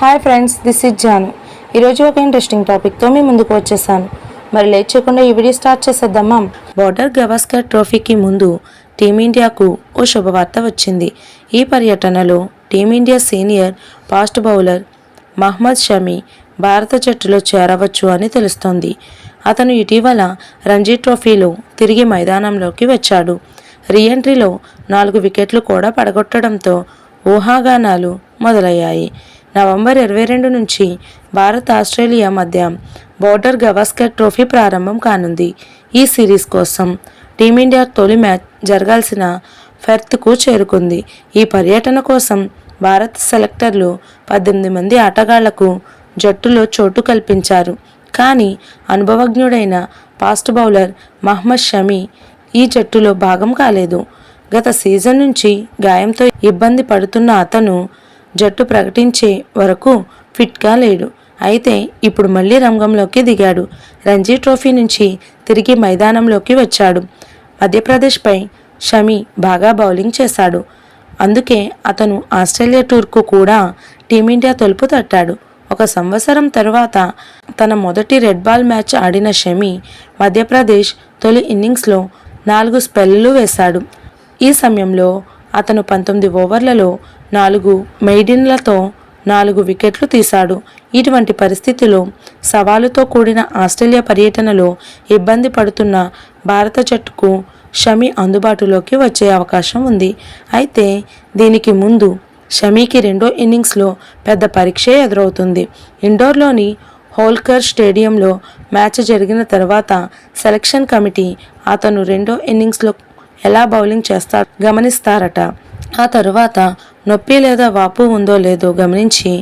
Hi friends this is Janu ఈరోజు ఒక interesting టాపిక్తో మీ ముందుకు వచ్చేసాను. మరి లేట్ చేయకుండా ఈ వీడియో స్టార్ట్ చేసేద్దామా బార్డర్ గవాస్కర్ ట్రోఫీకి ముందు టీమిండియాకు ఓ శుభవార్త వచ్చింది. ఈ పర్యటనలో team India senior fast bowler Mohammed Shami భారత జట్టులో చేరవచ్చు అని తెలుస్తోంది. అతను ఇటీవల రంజీ ట్రోఫీలో తిరిగి మైదానంలోకి వచ్చాడు. రీఎంట్రీలో నాలుగు వికెట్లు కూడా పడగొట్టడంతో ఊహాగానాలు మొదలయ్యాయి. నవంబర్ ఇరవై రెండు నుంచి భారత్ ఆస్ట్రేలియా మధ్య బోర్డర్ గవాస్కర్ ట్రోఫీ ప్రారంభం కానుంది. ఈ సిరీస్ కోసం టీమిండియా తొలి మ్యాచ్ జరగాల్సిన ఫెర్త్కు చేరుకుంది. ఈ పర్యటన కోసం భారత్ సెలెక్టర్లు పద్దెనిమిది మంది ఆటగాళ్ళకు జట్టులో చోటు కల్పించారు. కానీ అనుభవజ్ఞుడైన ఫాస్ట్ బౌలర్ మహ్మద్ షమి ఈ జట్టులో భాగం కాలేదు. గత సీజన్ నుంచి గాయంతో ఇబ్బంది పడుతున్న అతను జట్టు ప్రకటించే వరకు ఫిట్గా లేడు. అయితే ఇప్పుడు మళ్ళీ రంగంలోకి దిగాడు. రంజీ ట్రోఫీ నుంచి తిరిగి మైదానంలోకి వచ్చాడు. మధ్యప్రదేశ్పై షమి బాగా బౌలింగ్ చేశాడు. అందుకే అతను ఆస్ట్రేలియా టూర్కు కూడా టీమిండియా తలుపు తట్టాడు. ఒక సంవత్సరం తరువాత తన మొదటి రెడ్ బాల్ మ్యాచ్ ఆడిన షమి మధ్యప్రదేశ్ తొలి ఇన్నింగ్స్లో నాలుగు స్పెల్లు వేశాడు. ఈ సమయంలో అతను పంతొమ్మిది ఓవర్లలో నాలుగు మెయిడిన్లతో నాలుగు వికెట్లు తీశాడు. ఇటువంటి పరిస్థితిలో సవాలుతో కూడిన ఆస్ట్రేలియా పర్యటనలో ఇబ్బంది పడుతున్న భారత జట్టుకు షమి అందుబాటులోకి వచ్చే అవకాశం ఉంది. అయితే దీనికి ముందు షమీకి రెండో ఇన్నింగ్స్లో పెద్ద పరీక్షే ఎదురవుతుంది. ఇండోర్లోని హోల్కర్ స్టేడియంలో మ్యాచ్ జరిగిన తర్వాత సెలక్షన్ కమిటీ అతను రెండో ఇన్నింగ్స్లో ఎలా బౌలింగ్ చేస్తా గమనిస్తారట. ఆ తరువాత నొప్పి లేదా వాపు ఉందో లేదో గమనించి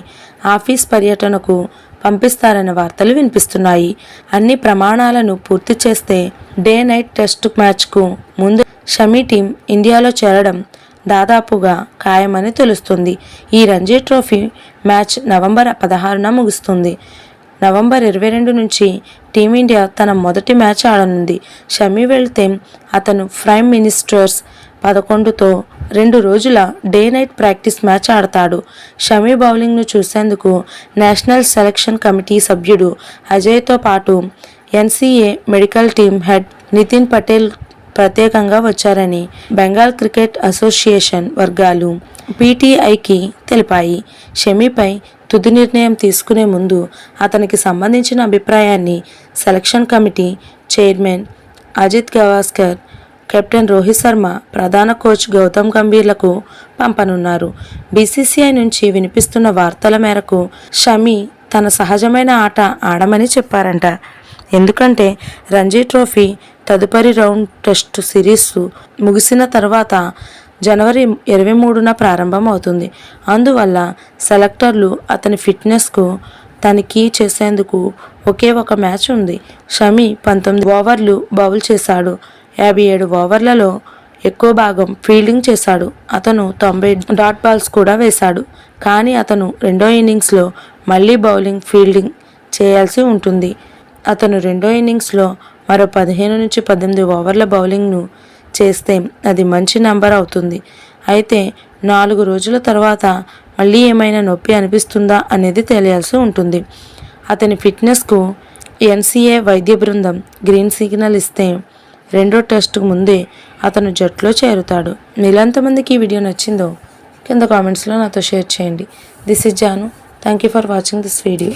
ఆఫీస్ పర్యటనకు పంపిస్తారన్న వార్తలు వినిపిస్తున్నాయి. అన్ని ప్రమాణాలను పూర్తి చేస్తే డే నైట్ టెస్ట్ మ్యాచ్కు ముందు షమీ టీం ఇండియాలో చేరడం దాదాపుగా ఖాయమని తెలుస్తుంది. ఈ రంజీ ట్రోఫీ మ్యాచ్ నవంబర్ పదహారున ముగుస్తుంది. నవంబర్ ఇరవై రెండు నుంచి టీమిండియా తన మొదటి మ్యాచ్ ఆడనుంది. షమీ వెళ్తే అతను ప్రైమ్ మినిస్టర్స్ పదకొండుతో రెండు రోజుల డే నైట్ ప్రాక్టీస్ మ్యాచ్ ఆడతాడు. షమి బౌలింగ్ను చూసేందుకు నేషనల్ సెలక్షన్ కమిటీ సభ్యుడు అజయ్తో పాటు NCA medical team head Nitin Patel ప్రత్యేకంగా వచ్చారని బెంగాల్ క్రికెట్ అసోసియేషన్ వర్గాలు పీటీఐకి తెలిపాయి. షమీపై తుది నిర్ణయం తీసుకునే ముందు అతనికి సంబంధించిన అభిప్రాయాన్ని selection committee chairman Ajit Gavaskar captain Rohit Sharma ప్రధాన కోచ్ గౌతమ్ గంభీర్లకు పంపనున్నారు. బీసీసీఐ నుంచి వినిపిస్తున్న వార్తల మేరకు షమి తన సహజమైన ఆట ఆడమని చెప్పారంట. ఎందుకంటే రంజీ ట్రోఫీ తదుపరి రౌండ్ టెస్ట్ సిరీస్ ముగిసిన తర్వాత జనవరి ఇరవై మూడున ప్రారంభం అవుతుంది అందువల్ల సెలెక్టర్లు అతని ఫిట్నెస్కు తనిఖీ చేసేందుకు ఒకే ఒక మ్యాచ్ ఉంది. షమి పంతొమ్మిది ఓవర్లు బౌల్ చేశాడు. యాభై ఏడు ఓవర్లలో ఎక్కువ భాగం ఫీల్డింగ్ చేశాడు. అతను తొంభై డాట్ బాల్స్ కూడా వేశాడు. కానీ అతను రెండో ఇన్నింగ్స్లో మళ్ళీ బౌలింగ్ ఫీల్డింగ్ చేయాల్సి ఉంటుంది. అతను రెండో ఇన్నింగ్స్లో మరో పదిహేను నుంచి పద్దెనిమిది ఓవర్ల బౌలింగ్ను చేస్తే అది మంచి నంబర్ అవుతుంది. అయితే నాలుగు రోజుల తర్వాత మళ్ళీ ఏమైనా నొప్పి అనిపిస్తుందా అనేది తెలియాల్సి ఉంటుంది. అతని ఫిట్నెస్కు ఎన్సీఏ వైద్య బృందం గ్రీన్ సిగ్నల్ ఇస్తే రెండో టెస్ట్కు ముందే అతను జట్టులో చేరుతాడు. మీలో ఎంతమందికి ఈ వీడియో నచ్చిందో కింద కామెంట్స్లో నాతో షేర్ చేయండి. This is Janu. Thank you for watching this video.